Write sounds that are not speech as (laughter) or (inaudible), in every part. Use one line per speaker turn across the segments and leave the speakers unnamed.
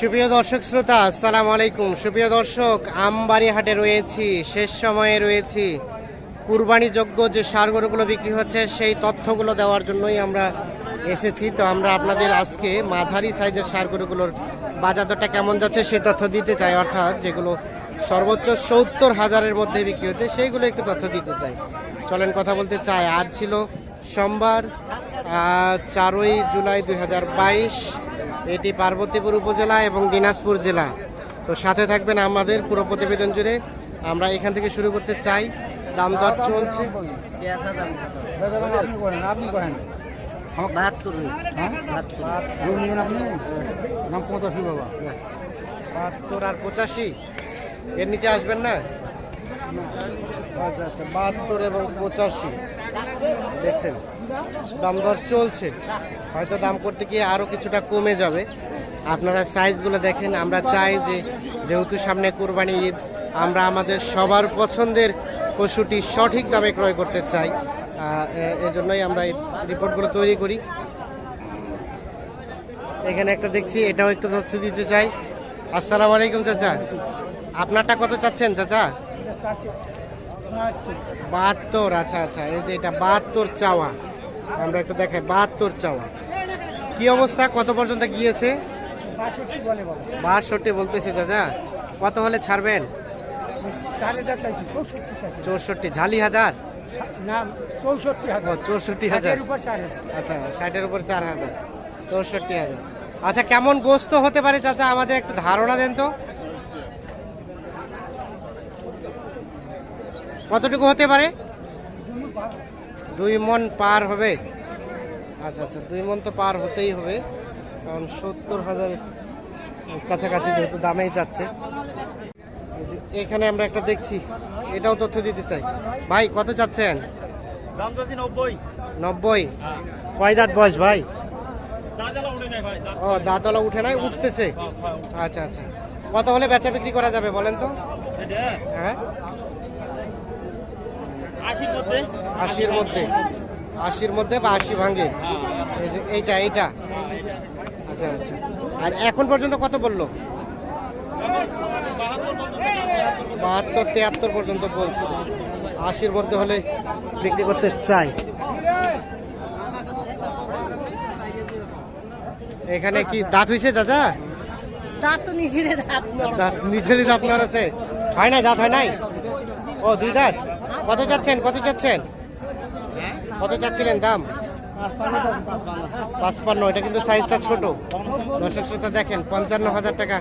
সুপ্রিয় দর্শক শ্রোতা, আসসালামু আলাইকুম। সুপ্রিয় দর্শক আমবাড়ি হাটে রয়েছি, শেষ সময়ে রয়েছি। কুরবানিযোগ্য যে সার গরুগুলো বিক্রি হচ্ছে, সেই তথ্যগুলো দেওয়ার জন্যই আমরা এসেছি। তো আমরা আপনাদের আজকে মাঝারি সাইজের সার গরুগুলোর বাজার দরটা কেমন যাচ্ছে সে তথ্য দিতে চাই, অর্থাৎ যেগুলো সর্বোচ্চ সত্তর হাজারের মধ্যে বিক্রি হচ্ছে, সেইগুলো একটু তথ্য দিতে চাই। চলেন কথা বলতে চাই। আজ ছিল সোমবার চারই জুলাই দুই হাজার বাইশ। এটি পার্বতীপুর উপজেলা এবং দিনাজপুর জেলা। তো সাথে থাকবেন আমাদের পুরো প্রতিবেদন জুড়ে। আমরা এখান থেকে শুরু করতে চাই। দাম দর চলছে।
আপনি করেন
বাহাত্তর
গরু নেবেন আপনি নাম পঁচাশি বাবা
বাহাত্তর আর পঁচাশি। এর নিচে আসবেন না? আচ্ছা আচ্ছা বাহাত্তর এবং পঁচাশি। দেখছেন, দাম দর চলছে। হয়তো দাম করতে গিয়ে আরও কিছুটা কমে যাবে। আপনারা সাইজগুলো দেখেন, আমরা চাই যে যেহেতু সামনে কোরবানি ঈদ, আমরা আমাদের সবার পছন্দের পশুটি সঠিক দামে ক্রয় করতে চাই। এজন্যই আমরা এই রিপোর্টগুলো তৈরি করি। এখানে একটা দেখছি, এটাও একটু তথ্য দিতে চাই। আসসালামু আলাইকুম, চাচা। আপনারটা কত চাচ্ছেন, চাচা? বাহাত্তর। আচ্ছা আচ্ছা এই যে এটা বাহাত্তর চাওয়া। আমরা একটু দেখাই বাহাত্তর চাওয়া। কি অবস্থা? কত পর্যন্ত গিয়েছে? বাষট্টি বলতেছে চাচা। কত হলে ছাড়বেন?
চৌষট্টি
ঝালি হাজার?
না চৌষট্টি হাজার।
আচ্ছা ষাটের উপর চার হাজার চৌষট্টি হাজার। আচ্ছা কেমন গোস্ত হতে পারে চাচা? আমাদের একটু ধারণা দেন তো। কতটুকু হতে পারে? দুই মন পার হবে। আচ্ছা আচ্ছা দুই মন তো পার হতেই হবে কারণ সত্তর হাজার কাছাকাছি যেহেতু দামেই যাচ্ছে। এখানে আমরা একটা দেখছি এটাও তথ্য দিতে চাই। ভাই কত চাচ্ছেন?
নব্বই।
নব্বই? কয় দাঁত বয়স ভাই? ও দাঁতলা উঠে নাই উঠতেছে? আচ্ছা আচ্ছা। কত হলে বেচা বিক্রি করা যাবে বলেন তো? হ্যাঁ?
আশির মধ্যে?
আশির মধ্যে। বা আশি ভাঙে। এই যে এইটা এইটা। আচ্ছা আচ্ছা। আর এখন পর্যন্ত কত বলল? বাহাত্তর তিয়াত্তর পর্যন্ত বলছে। আশির মধ্যে হলে বিক্রি করতে চাই। এখানে কি দাঁত হয়েছে চাচা?
দাঁত তো নিজের দাঁত
দাঁত নিজেরই দাঁত আছে। হয় নাই দাঁত হয় নাই? ও দুই দাঁত? কত চাচ্ছেন? কত চাচ্ছেন? কত চাচ্ছিলেন দাম? পাঁচপান্ন এটা কিন্তু সাইজটা ছোট। দর্শক শ্রোতা দেখেন পঞ্চান্ন হাজার টাকা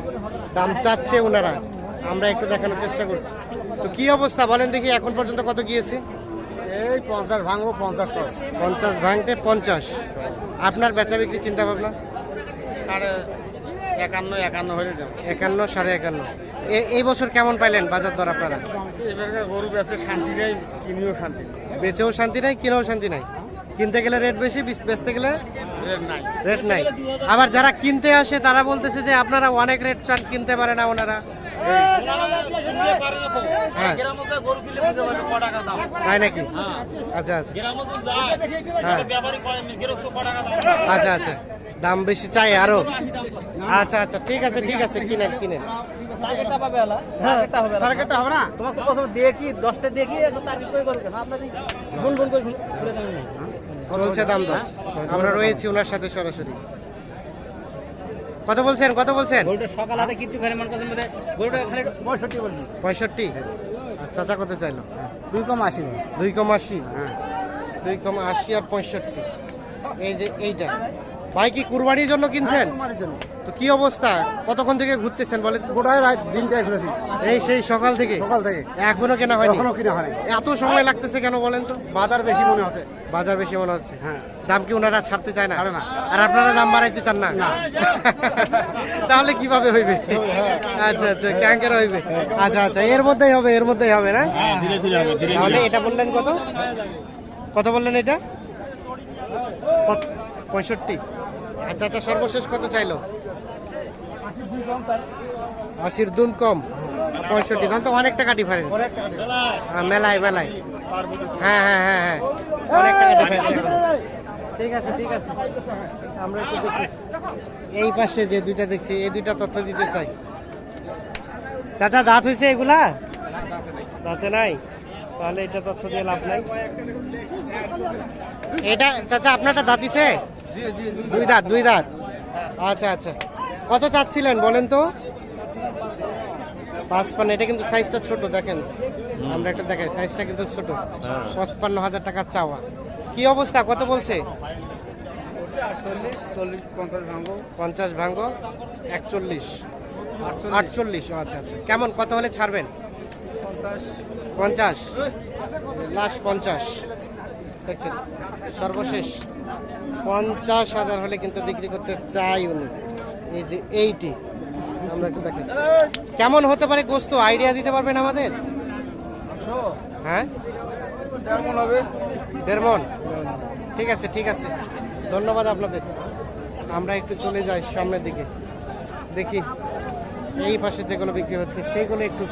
দাম চাচ্ছে ওনারা আমরা একটু দেখানোর চেষ্টা করছি। তো কি অবস্থা? বলেন দেখি এখন পর্যন্ত কত গিয়েছে?
এই পঞ্চাশ ভাঙবো পঞ্চাশ
পঞ্চাশ ভাঙতে পঞ্চাশ। আপনার বেচা বিক্রি চিন্তা ভাবনা
সাড়ে একান্ন একান্ন যাবে।
একান্ন সাড়ে একান্ন। এই বছর কেমন পাইলেন বাজার দর আপনারা?
গরু বেচে শান্তি নেই কিনিও শান্তি
বেচেও শান্তি নাই কিনেও শান্তি নাই। কিনতে গেলে রেট বেশি বেচতে গেলে
রেট নাই।
আবার যারা কিনতে আসে তারা বলতেছে যে আপনারা অনেক রেট চান কিনতে পারে না ওনারা। হ্যাঁ। তাই নাকি? আচ্ছা আচ্ছা। হ্যাঁ। আচ্ছা আচ্ছা। দাম বেশি চাই আরও। আচ্ছা আচ্ছা। ঠিক আছে ঠিক আছে কিনেন কিনেন।
টার্গেটটা পাবে আলা টার্গেটটা হবে
টার্গেটটা হবে না?
তোমাকে প্রথমে দেখি দশটা দেখি এখন টার্গেট করে করবে না আপনার গুন গুন করে ঘুরে দেবেন
চলছে দাম দর। আমরা রয়েছি ওনার সাথে সরাসরি। কত বলছেন? কত বলছেন?
গরুটা সকাল হাতে কিছু খালি মনে করছেন মধ্যে গরুটা খালি
পঁয়ষট্টি বলছি।
পঁয়ষট্টি? আর চাচা কত চাইলো?
দুই কম আশি
দুই কম আশি?
হ্যাঁ।
দুই কম আশি আর পঁয়ষট্টি। এই যে এইটা। ভাই কি কুরবানির জন্য কিনছেন? তো কি অবস্থা? কতক্ষণ থেকে ঘুরতেছেন বলে?
গোটায় রাত দিনটায় ঘুরেছি।
এই সেই সকাল থেকে?
সকাল থেকে।
এখনও কেনা হয়নি?
এখনও কিনা হয়নি।
এত সময় লাগতেছে কেন বলেন তো?
বাজার বেশি মনে হচ্ছে।
বাজার বেশি মনে হচ্ছে।
হ্যাঁ।
দাম কি ওনারা ছাড়তে চায় না। আর আপনারা দাম বাড়াইতে চান না। (laughs) তাহলে কীভাবে হইবে? আচ্ছা আচ্ছা ক্যাঙ্কের হইবে। আচ্ছা আচ্ছা এর মধ্যেই হবে এর মধ্যেই হবে না?
ধীরে ধীরে হবে ধীরে।
তাহলে এটা বললেন কত? কত বললেন এটা? পঁয়ষট্টি। আচ্ছা আচ্ছা সর্বশেষ কত চাইলো? আশির দুন কম, পঁয়ষট্টি, তাহলে তো অনেকটা কাটি ডিফারেন্স হ্যাঁ মেলায় মেলায়। হ্যাঁ হ্যাঁ হ্যাঁ হ্যাঁ অনেক টাকা ঠিক আছে ঠিক আছে। এই পাশে যে দুইটা দেখছি, এই দুইটা তথ্য দিতে চাই। চাচা, দাঁত হয়েছে এগুলা? দাঁতে নাই? তাহলে এটা তথ্য দিয়ে লাভ নাই। এটা, চাচা, আপনারটা দাঁত দিছে? দুই দাঁত। দুই দাঁত আচ্ছা আচ্ছা। কত চাচ্ছিলেন বলেন তো? পাঁচপান্ন এটা কিন্তু সাইজটা ছোট দেখেন। আমরা একটা দেখাই সাইজটা কিন্তু ছোট। পঁচপান্ন হাজার টাকা চাওয়া। কি অবস্থা? কত বলছে?
পঞ্চাশ
ভাঙ্গ একচল্লিশ।
আটচল্লিশ।
আচ্ছা আচ্ছা। কেমন কত হলে ছাড়বেন?
পঞ্চাশ।
পঞ্চাশ। লাস্ট পঞ্চাশ। দেখছেন? সর্বশেষ। পঞ্চাশ হাজার হলে কিন্তু বিক্রি করতে চাই উনি। এই যে এইটি, আমরা একটু দেখেন কেমন হতে পারে গোস্ত? আইডিয়া দিতে পারবেন আমাদের? হ্যাঁ? দেড় মন। ঠিক আছে ঠিক আছে। ধন্যবাদ আপনাদের। আমরা একটু চলে যাই সামনের দিকে। দেখি, এই পাশে যেগুলো বিক্রি হচ্ছে, সেগুলো একটু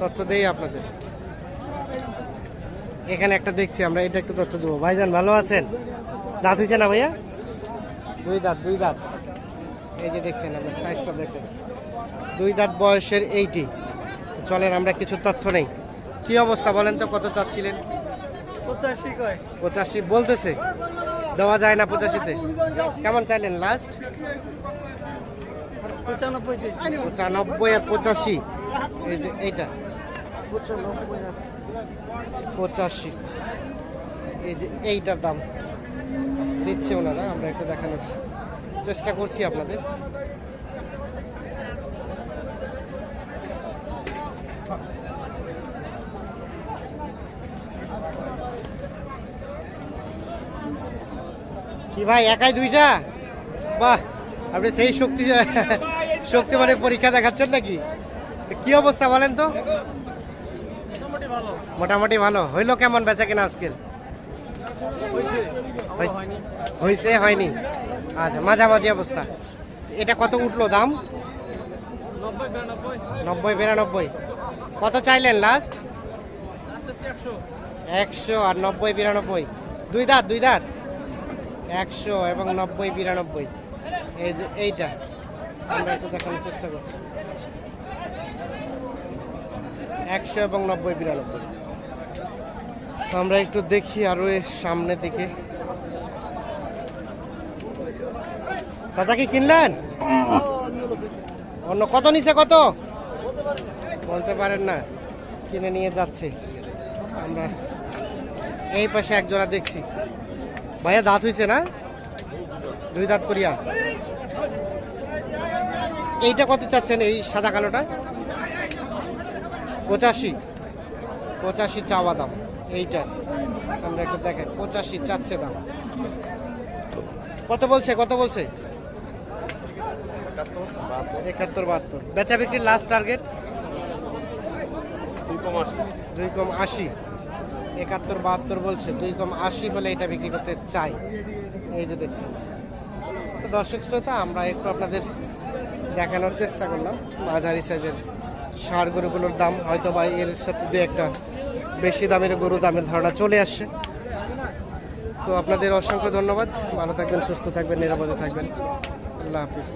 তথ্য দেই আপনাদের। এখানে একটা দেখছি আমরা, এটা একটু তথ্য দেবো। ভাইজান, ভালো আছেন? দাঁত হয়েছে না ভাইয়া? দুই দাঁত দুই দাঁত। এই যে দেখছেন আপনার সাইজটা দেখেন। দুই দাঁত বয়সের এইটি চলেন আমরা কিছু তথ্য নেই। কি অবস্থা বলেন তো কত চাচ্ছিলেন?
পঁচাশি
পঁচাশি বলতেছে। দেওয়া যায় না পঁচাশিতে। কেমন চাইলেন লাস্ট
পঁচানব্বই
পঁচানব্বই আর পঁচাশি। এই যে এইটা। পঁচানব্বই আর পঁচাশি। এই যে এইটার দাম। দিচ্ছে ওনারা আমরা একটু দেখানোর চেষ্টা করছি আপনাদের। কি ভাই একাই দুইটা? বাহ আপনি সেই শক্তি শক্তি মানে পরীক্ষা দেখাচ্ছেন নাকি? কি অবস্থা বলেন তো? মোটামুটি ভালো। হইল কেমন বেচা কিনা আজকের? হইছে, হয়নি। আচ্ছা মাঝামাঝি অবস্থা। এটা কত উঠল দাম?
নব্বই, বিরানব্বই।
কত চাইলেন লাস্ট
একশো
আর নব্বই, বিরানব্বই। দুই দাঁত দুই দাঁত? একশো এবং নব্বই, বিরানব্বই। এই এইটা। আমরা একটু দেখানোর চেষ্টা করছি। একশো এবং নব্বই, বিরানব্বই। আমরা একটু দেখি আরও এর সামনের দিকে। চাচা কি কিনলেন? অন্য কত নিছে কত? বলতে পারেন না, কিনে নিয়ে যাচ্ছে। আমরা এই পাশে একজোড়া দেখছি। ভাইয়া দাঁত হইছে না? দুই দাঁত করিয়া। এইটা কত চাচ্ছেন, এই সাদা কালোটা? পঁচাশি। পঁচাশি চাওয়া দাম। এইটার আমরা একটু দেখেন, পঁচাশি চাচ্ছে দাম। কত বলছে কত বলছে? একাত্তর বাহাত্তর। বেচা বিক্রির লাস্ট টার্গেট দুই কম আশি। একাত্তর বাহাত্তর বলছে, দুই কম আশি হলে এটা বিক্রি করতে চাই। এই যে দেখছেন। তো দর্শক শ্রোতা, আমরা একটু আপনাদের দেখানোর চেষ্টা করলাম। মাঝারি সাইজের সার দাম হয়তো বা এর সাথে দু একটা বেশি দামের গরু, দামের ধারণা চলে আসছে। তো আপনাদের অসংখ্য ধন্যবাদ। ভালো থাকবেন, সুস্থ থাকবেন, নিরাপদে থাকবেন। আল্লাহ হাফিজ।